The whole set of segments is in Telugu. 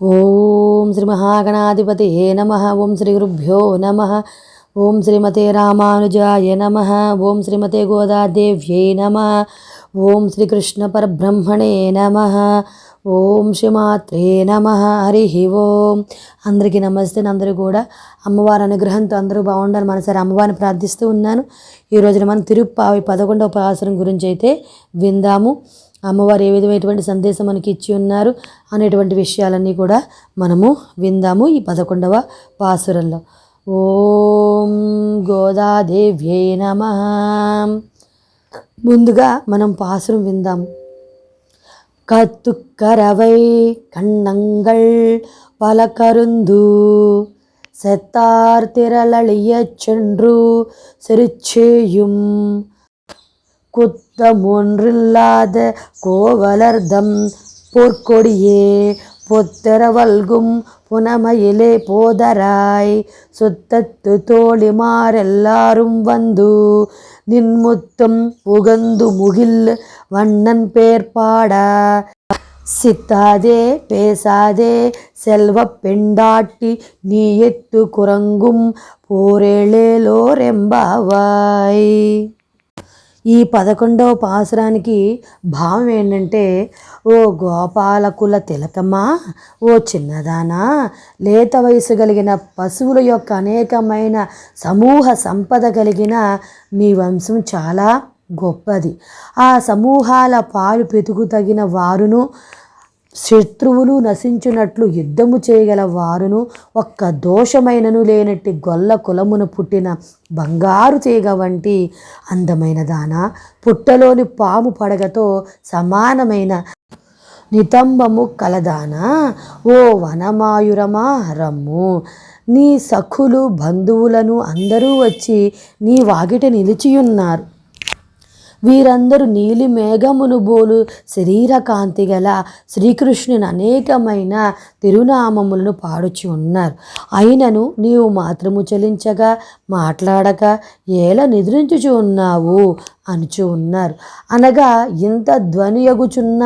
ఓం శ్రీ మహాగణాధిపతి హే నమ. ఓం శ్రీ గురుభ్యో నమ. ఓం శ్రీమతే రామానుజాయ నమ. ఓం శ్రీమతే గోదాదేవ్యై నమ. ఓం శ్రీకృష్ణ పరబ్రహ్మణే నమ. ఓం శ్రీమాత్రే నమ. హరి ఓం. అందరికీ నమస్తే. అందరూ కూడా అమ్మవారి అనుగ్రహంతో అందరూ బాగుండాలి మనసారి అమ్మవారిని ప్రార్థిస్తూ ఉన్నాను. ఈ రోజున మనం తిరుప్పావి పదకొండవ పాసరం గురించి అయితే విందాము. అమ్మవారు ఏ విధమైనటువంటి సందేశం మనకి ఇచ్చి ఉన్నారు అనేటువంటి విషయాలన్నీ కూడా మనము విందాము ఈ పదకొండవ పాసురంలో ఓం గోదాదేవ్యై నమ ముందుగా మనం పాసురం విందాము கத்துக்கரவை கண்ணங்கள் பல கருந்து செத்தார் திரளழியச் சென்று குத்தம் ஒன்றில்லாத கோவலர்தம். பொற்கொடியே பொத்தரவல்கும் புனமையிலே போதராய். சுத்தத்து தோழிமாரெல்லாரும் வந்து நின்முத்தம் புகந்து முகில் வண்ணன் பேர் பாட சித்தாதே பேசாதே செல்வ பெண்டாட்டி நீ எத்து குரங்கும் போரேளேலோரெம்பாவாய் ఈ పదకొండవ పాసురానికి భావం ఏంటంటే ఓ గోపాలకుల తిలకమా? ఓ చిన్నదానా? లేత వయసు కలిగిన పశువుల యొక్క అనేకమైన సమూహ సంపద కలిగిన మీ వంశం చాలా గొప్పది. ఆ సమూహాల పాలు పెతుకు తగిన వారును శత్రువులు నశించినట్లు యుద్ధము చేయగల వారును ఒక్క దోషమైనను లేనట్టి గొల్ల కులమున పుట్టిన బంగారు తీగ వంటి అందమైన దాన పుట్టలోని పాము పడగతో సమానమైన నితంబము కలదానా. ఓ వనమాయురమా రమ్ము నీ సఖులు బంధువులను అందరూ వచ్చి నీ వాగిట నిలిచియున్నారు. వీరందరూ నీలి మేఘమును బోలు శరీర కాంతి గల శ్రీకృష్ణుని అనేకమైన తిరునామములను పాడుచు ఉన్నారు. అయినను నీవు మాత్రము చలించగా మాట్లాడక ఏల నిద్రించుచు ఉన్నావు అనుచు ఉన్నారు. అనగా ఇంత ధ్వనియగుచున్న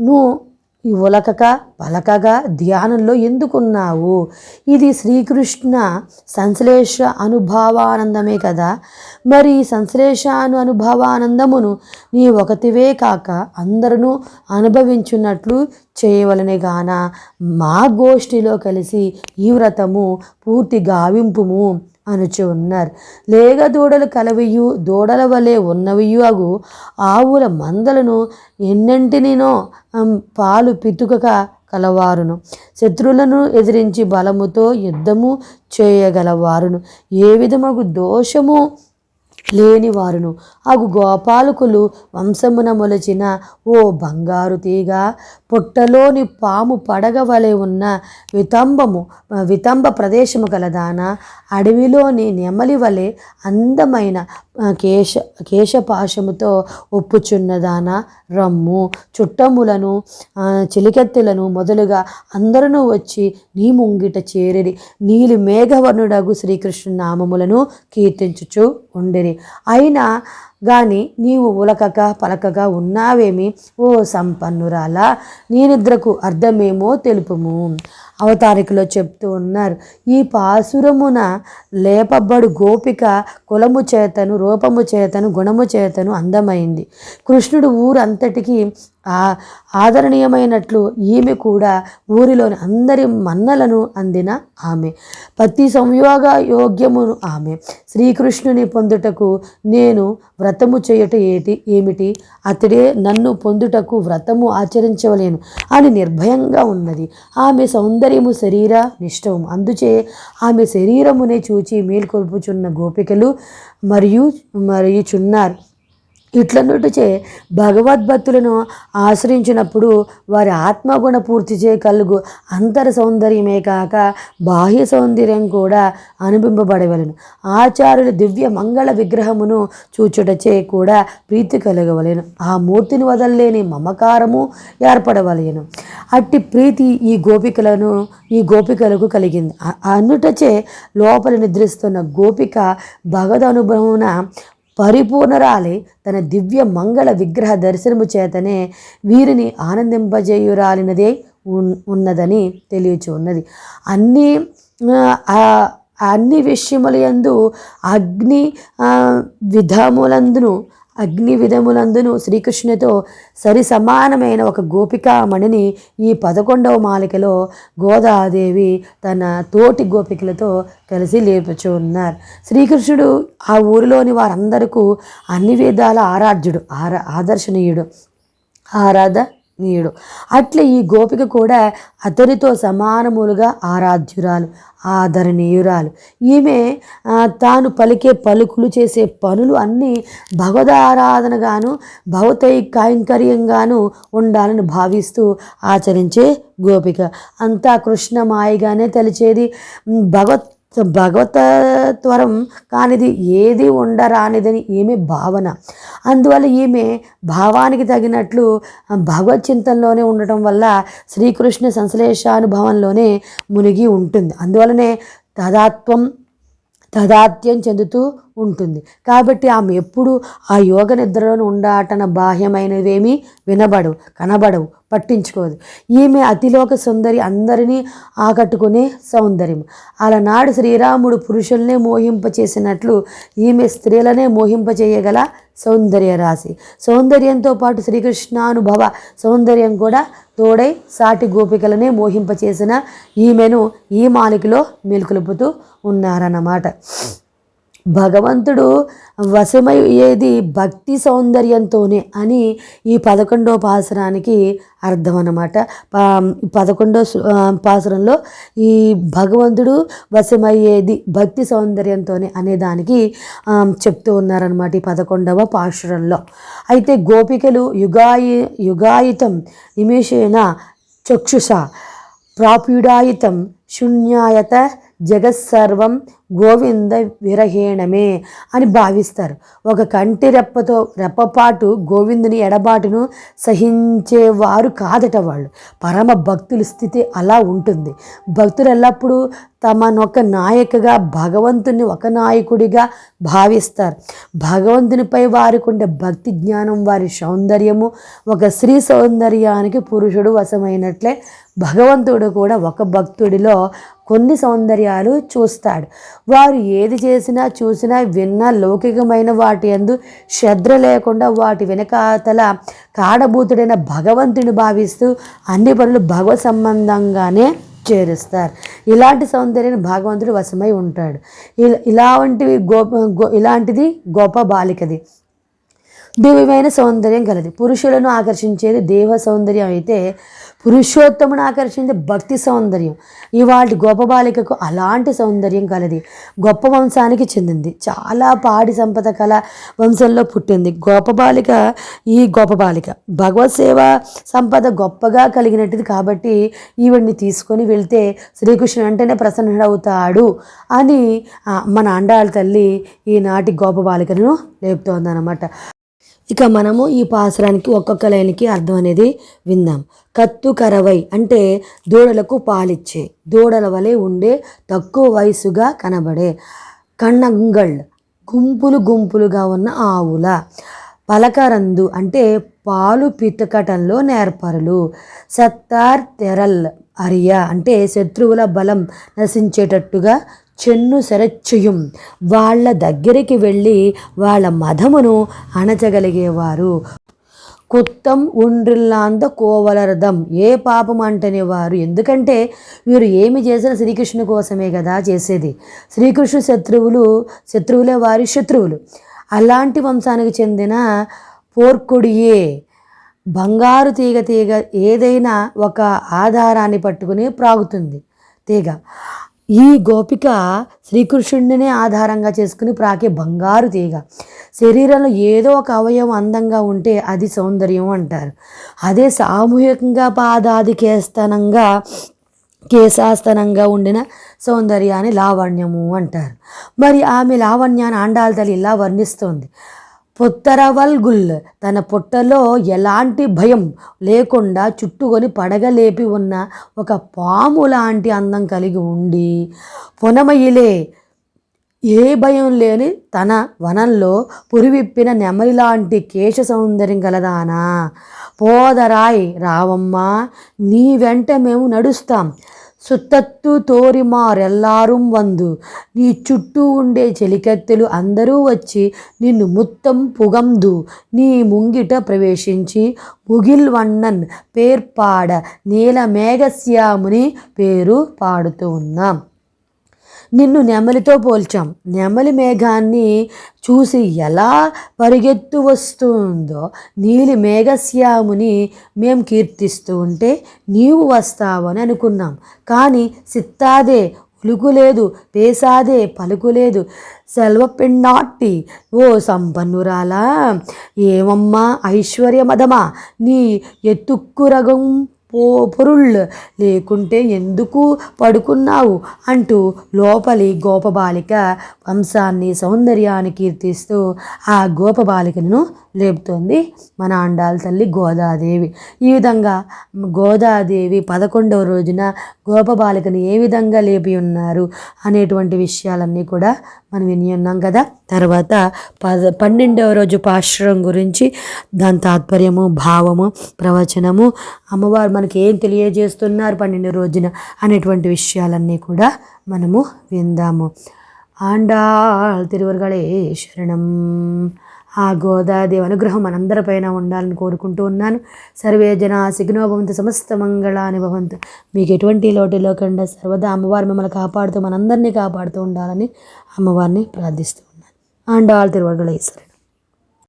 నువ్వు ఈ ఉలకక పలకగా ధ్యానంలో ఎందుకున్నావు? ఇది శ్రీకృష్ణ సంశ్లేష అనుభవానందమే కదా? మరి ఈ సంశ్లేషాను అనుభవానందమును నీ ఒకటివే కాక అందరూ అనుభవించున్నట్లు చేయవలనే గాన? మా గోష్ఠిలో కలిసి ఈ వ్రతము పూర్తి గావింపుము. అనుచు ఉన్నారు. లేగ దూడలు కలవియు దూడల వలె ఉన్నవియు అగు. ఆవుల మందలను ఎన్నింటినో పాలు పితుకక కలవారును. శత్రువులను ఎదిరించి బలముతో యుద్ధము చేయగలవారును. ఏ విధమగు దోషము లేనివారును. అగు గోపాలకులు వంశమున మొలచిన ఓ బంగారు తీగ పుట్టలోని పాము పడగ వలె ఉన్న వితంబము వితంబ ప్రదేశము గలదాన అడవిలోని నెమలి వలె అందమైన కేశ కేశపాశముతో ఒప్పుచున్నదాన రమ్ము. చుట్టములను చిలికెత్తులను మొదలుగా అందరూ వచ్చి నీ ముంగిట చేరిరి. నీలి మేఘవర్ణుడగు శ్రీకృష్ణ నామములను కీర్తించుచు ఉండిరి. అయినా గాని నీవు ఉలకక పలకగా ఉన్నావేమి? ఓ సంపన్నురాలా నీ నిద్రకు అర్థమేమో తెలుపుము. అవతారికలో చెప్తూ ఉన్నారు. ఈ పాసురమున లేపబడు గోపిక కులము చేతను రూపము చేతను గుణము చేతను అందమైంది. కృష్ణుడు ఊరంతటికి ఆదరణీయమైనట్లు ఈమె కూడా ఊరిలోని అందరి మన్నలను అందిన ఆమె. పతి సంయోగ యోగ్యమును ఆమె. శ్రీకృష్ణుని పొందుటకు నేను వ్రతము చేయుట ఏటి ఏమిటి? అతడే నన్ను పొందుటకు వ్రతము ఆచరించవలేను అని నిర్భయంగా ఉన్నది. ఆమె సౌందర్యము శరీర నిష్టము అందుచే ఆమె శరీరమునే చూచి మేల్కొల్పుచున్న గోపికలు మరియు మరియు చున్నారు. ఇట్లనుటచే భగవద్భక్తులను ఆశ్రయించినప్పుడు వారి ఆత్మగుణ పూర్తి కలుగు అంతర సౌందర్యమే కాక బాహ్య సౌందర్యం కూడా అనుబింబబడవలను ఆచార్యుల దివ్య మంగళ విగ్రహమును చూచుటచే కూడా ప్రీతి కలగవలేను. ఆ మూర్తిని వదలలేని మమకారము ఏర్పడవలేను. అట్టి ప్రీతి ఈ గోపికలను ఈ గోపికలకు కలిగింది. అన్నుటచే లోపల నిద్రిస్తున్న గోపిక భగవద్ అనుభవమున పరిపూర్ణరాలి తన దివ్య మంగళ విగ్రహ దర్శనము చేతనే వీరిని ఆనందింపజేయురాలినదే ఉన్నదని తెలియచు ఉన్నది. అన్ని అన్ని విషయముల యందు అగ్ని విధములందును అగ్ని విధములందును శ్రీకృష్ణునితో సరి సమానమైన ఒక గోపికామణిని ఈ పదకొండవ మాలికలో గోదాదేవి తన తోటి గోపికలతో కలిసి లేపుచూ ఉన్నారు శ్రీకృష్ణుడు ఆ ఊరిలోని వారందరకు అన్ని విధాల ఆరాధ్యుడు ఆరా ఆదర్శనీయుడు. ఆరాధ నీయుడు అట్లే ఈ గోపిక కూడా అతనితో సమానములుగా ఆరాధ్యురాలు ఆదరణీయురాలు. ఈమె తాను పలికే పలుకులు చేసే పనులు అన్నీ భగవదారాధనగాను భగవతై కైంకర్యంగాను ఉండాలని భావిస్తూ ఆచరించే గోపిక. అంతా కృష్ణమాయగానే తలిచేది. భగవత్ భగవతత్వరం కానిది ఏది ఉండరానిదని ఈమె భావన. అందువల్ల ఈమె భావానికి తగినట్లు భగవత్ చింతనలోనే ఉండటం వల్ల శ్రీకృష్ణ సంశ్లేషానుభవంలోనే మునిగి ఉంటుంది. అందువలనే తదాత్వం తదాత్యం చెందుతూ ఉంటుంది. కాబట్టి ఆమె ఎప్పుడు ఆ యోగ నిద్రలోని ఉండాటన బాహ్యమైనవేమీ వినబడవు కనబడవు పట్టించుకోదు. ఈమె అతిలోక సుందరి అందరినీ ఆకట్టుకునే సౌందర్యం. అలనాడు శ్రీరాముడు పురుషుల్నే మోహింపచేసినట్లు ఈమె స్త్రీలనే మోహింపచేయగల సౌందర్య రాశి. సౌందర్యంతో పాటు శ్రీకృష్ణానుభవ సౌందర్యం కూడా తోడై సాటి గోపికలనే మోహింపచేసిన ఈమెను ఈ మాలికలో మెలుకులుపుతూ ఉన్నారన్నమాట. భగవంతుడు వశమయ్యేది భక్తి సౌందర్యంతోనే అని ఈ పదకొండో పాసరానికి అర్థం అన్నమాట. పదకొండో పాసరంలో పాసురంలో ఈ భగవంతుడు వశమయ్యేది భక్తి సౌందర్యంతోనే అనే దానికి చెప్తూ ఉన్నారనమాట ఈ పదకొండవ పాశురంలో అయితే గోపికలు యుగాయి యుగాయితం నిమిషేణ చక్షుష ప్రాప్యుడాయితం శూన్యాయత జగత్సర్వం గోవింద విరహేణమే అని భావిస్తారు. ఒక కంటి రెప్పతో రెప్పపాటు గోవిందుని ఎడబాటును సహించేవారు కాదట వాళ్ళు. పరమ భక్తుల స్థితి అలా ఉంటుంది. భక్తులు ఎల్లప్పుడూ తమనొక నాయకగా భగవంతుని ఒక నాయకుడిగా భావిస్తారు. భగవంతునిపై వారికి ఉండే భక్తి జ్ఞానం వారి సౌందర్యము ఒక స్త్రీ సౌందర్యానికి పురుషుడు వశమైనట్లే భగవంతుడు కూడా ఒక భక్తుడిలో కొన్ని సౌందర్యాలు చూస్తాడు. వారు ఏది చేసినా చూసినా విన్నా లౌకికమైన వాటి యందు శ్రద్ధ లేకుండా వాటి వెనకాతల కాడబూతుడైన భగవంతుని భావిస్తూ అన్ని పనులు భగవత్ సంబంధంగానే చేరుస్తారు. ఇలాంటి సౌందర్యాన్ని భగవంతుడు వశమై ఉంటాడు. ఇలా ఇలాంటివి గోప గో- ఇలాంటిది గొప్ప బాలికది. దివ్యమైన సౌందర్యం కలది. పురుషులను ఆకర్షించేది దేవ సౌందర్యం అయితే పురుషోత్తమును ఆకర్షించే భక్తి సౌందర్యం. ఇవాటి గొప్ప బాలికకు అలాంటి సౌందర్యం కలది. గొప్ప వంశానికి చెందింది. చాలా పాడి సంపద కళ వంశంలో పుట్టింది. గొప్ప బాలిక ఈ గొప్ప బాలిక. భగవత్ సేవ సంపద గొప్పగా కలిగినట్టుది కాబట్టి ఈవిడ్ని తీసుకొని వెళ్తే శ్రీకృష్ణుడు వెంటనే ప్రసన్నుడవుతాడు అని మన అండాళ్ళ తల్లి ఈనాటి గొప్ప బాలికను లేపుతోందనమాట ఇక మనము ఈ పాసురానికి ఒక్కొక్క లైన్కి అర్థం అనేది విందాం. కత్తు కరవై అంటే దూడలకు పాలిచ్చే దూడల వలె ఉండే తక్కువ వయసుగా కనబడే కన్నంగళ్ గుంపులు గుంపులుగా ఉన్న ఆవుల. పలకరందు అంటే పాలు పితకటంలో నేర్పరులు. సత్తార్ తెరల్ అరియా అంటే శత్రువుల బలం నశించేటట్టుగా చెన్ను శరచ్యుయం వాళ్ళ దగ్గరికి వెళ్ళి వాళ్ళ మధమును అణచగలిగేవారు. కుత్తం ఉండ్రిల్లాంద కోవలరదం. ఏ పాపం అంటనే వారు ఎందుకంటే వీరు ఏమి చేసినా శ్రీకృష్ణు కోసమే కదా చేసేది. శ్రీకృష్ణు శత్రువులు శత్రువులే వారి శత్రువులు. అలాంటి వంశానికి చెందిన పోర్కుడియే బంగారు తీగ తీగ ఏదైనా ఒక ఆధారాన్ని పట్టుకుని ప్రాగుతుంది తీగ. ఈ గోపిక శ్రీకృష్ణుడినే ఆధారంగా చేసుకుని ప్రాకే బంగారు తీగ. శరీరంలో ఏదో ఒక అవయవం అందంగా ఉంటే అది సౌందర్యం అంటారు. అదే సామూహికంగా పాదాది కేస్తనంగా కేశాస్తనంగా ఉండిన సౌందర్యాన్ని లావణ్యము అంటారు. మరి ఆమె లావణ్యాన్ని ఆండాల తల్లి ఇలా వర్ణిస్తోంది. పొత్తరవల్ గుల్ తన పొట్టలో ఎలాంటి భయం లేకుండా చుట్టుకొని పడగలేపి ఉన్న ఒక పాము లాంటి అందం కలిగి ఉండి పొనమయిలే. ఏ భయం లేని తన వనంలో పురివిప్పిన నెమలి లాంటి కేశ సౌందర్యం గలదానా. పోదరాయ్ రావమ్మ నీ వెంట మేము నడుస్తాం. సుత్తత్తు తోరిమారెల్లారం వందు. నీ చుట్టూ ఉండే చెలికత్తెలు అందరూ వచ్చి నిన్ను ముత్తం పుగందు. నీ ముంగిట ప్రవేశించి ముగిల్వన్నన్ పేర్పాడ నీలమేఘశ్యాముని పేరు పాడుతూ ఉన్నాం. నిన్ను నెమలితో పోల్చాం. నెమలి మేఘాన్ని చూసి ఎలా పరిగెత్తు వస్తుందో నీలి మేఘశ్యాముని మేం కీర్తిస్తూ ఉంటే నీవు వస్తావని అనుకున్నాం. కానీ సిత్తాదే ఉలుగులేదు పేసాదే పలుకులేదు. సెల్వపిండాట్టి ఓ సంపన్నురాలా ఏమమ్మా ఐశ్వర్యమదమా నీ ఎత్తుక్కురగం పో పొరుళ్ళు లేకుంటే ఎందుకు పడుకున్నావు? అంటూ లోపలి గోపబాలిక వంశాన్ని సౌందర్యాన్ని కీర్తిస్తూ ఆ గోపబాలికను లేపుతోంది మన ఆండాల తల్లి గోదాదేవి. ఈ విధంగా గోదాదేవి పదకొండవ రోజున గోపబాలికను ఏ విధంగా లేపి ఉన్నారు అనేటువంటి విషయాలన్నీ కూడా మనం విని ఉన్నాం కదా. తర్వాత పద పన్నెండవ రోజు పాశ్రం గురించి దాని తాత్పర్యము భావము ప్రవచనము అమ్మవారు మనకి ఏం తెలియజేస్తున్నారు పన్నెండు రోజున అనేటువంటి విషయాలన్నీ కూడా మనము విందాము. ఆండాళ్ తిరువరుగళే శరణం ఆ గోదాదేవి అనుగ్రహం మనందరిపైన ఉండాలని కోరుకుంటూ ఉన్నాను. సర్వే జన సిగ్నో భవంతు సమస్త మంగళాని భవంతు. మీకు ఎటువంటి లోటు లేకుండా సర్వదా అమ్మవారు మిమ్మల్ని కాపాడుతూ మనందరినీ కాపాడుతూ ఉండాలని అమ్మవారిని ప్రార్థిస్తూ ఉన్నాను. అండ్ ఆల్ శరణం